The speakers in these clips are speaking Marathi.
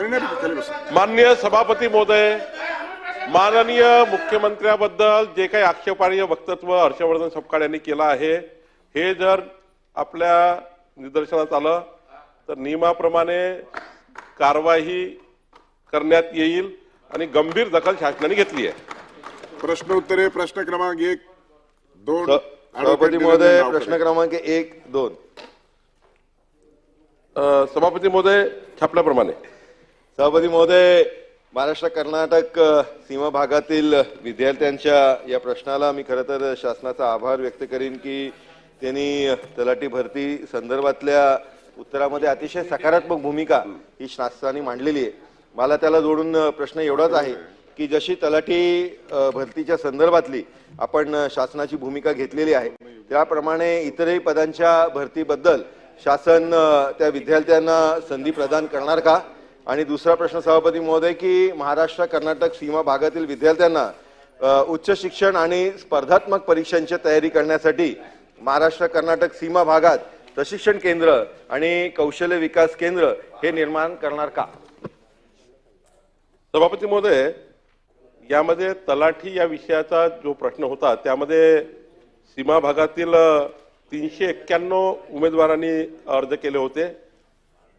माननीय सभापती महोदय माननीय मुख्यमंत्र्याबद्दल जे काही आक्षेपार्ह वक्तव्य हर्षवर्धन सपकाळ यांनी केलं आहे हे जर आपल्या निदर्शनास आलं तर नियमाप्रमाणे कारवाई करण्यात येईल आणि गंभीर दखल शासनाने घेतली आहे. प्रश्न उत्तरे प्रश्न क्रमांक एक दोन सभापती महोदय प्रश्न क्रमांक एक दोन. सभापती महोदय छापल्याप्रमाणे. सभापती महोदय महाराष्ट्र कर्नाटक सीमा भागातील विद्यार्थ्यांच्या या प्रश्नाला मी खरं तर शासनाचा आभार व्यक्त करीन की त्यांनी तलाठी भरती संदर्भातल्या उत्तरामध्ये अतिशय सकारात्मक भूमिका ही शासनाने मांडलेली आहे. मला त्याला जोडून प्रश्न एवढाच आहे की जशी तलाठी भरतीच्या संदर्भातली आपण शासनाची भूमिका घेतलेली आहे त्याप्रमाणे इतरही पदांच्या भरतीबद्दल शासन त्या विद्यार्थ्यांना संधी प्रदान करणार का? आणि दुसरा प्रश्न सभापती महोदय की महाराष्ट्र कर्नाटक सीमा भागातील विद्यार्थ्यांना उच्च शिक्षण आणि स्पर्धात्मक परीक्षांची तयारी करण्यासाठी महाराष्ट्र कर्नाटक सीमा भागात प्रशिक्षण केंद्र आणि कौशल्य विकास केंद्र हे निर्माण करणार का? सभापती महोदय यामध्ये तलाठी या विषयाचा जो प्रश्न होता त्यामध्ये सीमा भागातील तीनशे एक्क्याण्णव उमेदवारांनी अर्ज केले होते.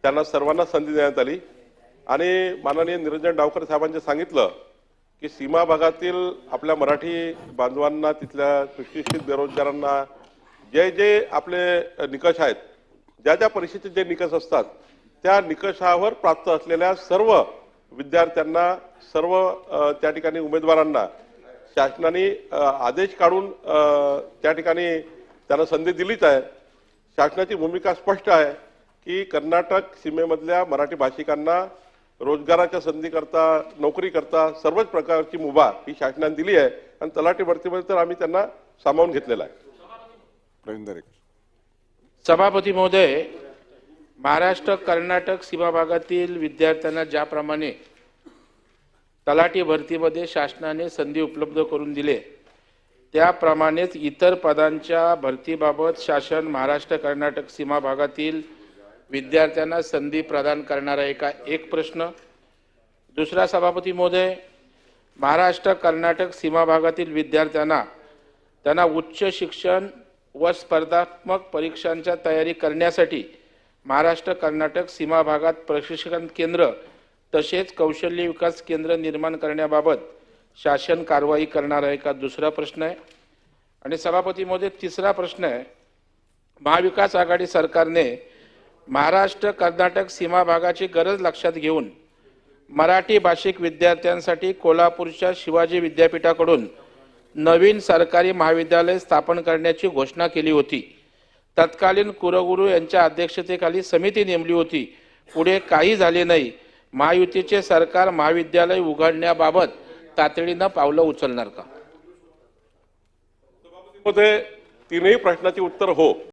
त्यांना सर्वांना संधी देण्यात आली. आणि माननीय निरंजन डावकर साहेबांनी सांगितलं की सीमा भागातील आपल्या मराठी बांधवांना तिथल्या सुशिक्षित बेरोजगारांना जे जे आपले निकष आहेत ज्या ज्या परीक्षेचे जे निकष असतात त्या निकषावर प्राप्त असलेल्या सर्व विद्यार्थ्यांना सर्व त्या ठिकाणी उमेदवारांना शासनाने आदेश काढून त्या ठिकाणी त्यांना संधी दिलीच आहे. शासनाची भूमिका स्पष्ट आहे की कर्नाटक सीमेमधल्या मराठी भाषिकांना रोजगाराच्या संधी करता नोकरी करता सर्वच प्रकारची मुभा ही शासनाने दिली आहे. आणि तलाठी भरतीमध्ये तर आम्ही त्यांना सामावून घेतलेला आहे. प्रवीण दरेकर. सभापती महोदय महाराष्ट्र कर्नाटक सीमा भागातील विद्यार्थ्यांना ज्याप्रमाणे तलाठी भरतीमध्ये शासनाने संधी उपलब्ध करून दिले त्याप्रमाणेच इतर पदांच्या भरतीबाबत शासन महाराष्ट्र कर्नाटक सीमा भागातील विद्यार्थ्यांना संधी प्रदान करणारा एका एक प्रश्न. दुसरा सभापती महोदय महाराष्ट्र कर्नाटक सीमा भागातील विद्यार्थ्यांना त्यांना उच्च शिक्षण व स्पर्धात्मक परीक्षांच्या तयारी करण्यासाठी महाराष्ट्र कर्नाटक सीमा भागात प्रशिक्षण केंद्र तसेच कौशल्य विकास केंद्र निर्माण करण्याबाबत शासन कारवाई करणार आहे का दुसरा प्रश्न आहे. आणि सभापती महोदय तिसरा प्रश्न आहे. महाविकास आघाडी सरकारने महाराष्ट्र कर्नाटक सीमा भागाची गरज लक्षात घेऊन मराठी भाषिक विद्यार्थ्यांसाठी कोल्हापूरच्या शिवाजी विद्यापीठाकडून नवीन सरकारी महाविद्यालय स्थापन करण्याची घोषणा केली होती. तत्कालीन कुरगुरू यांच्या अध्यक्षतेखाली समिती नेमली होती. पुढे काही झाले नाही. महायुतीचे सरकार महाविद्यालय उघडण्याबाबत तातडीनं पावलं उचलणार का? मध्ये तीनही प्रश्नाची उत्तर हो.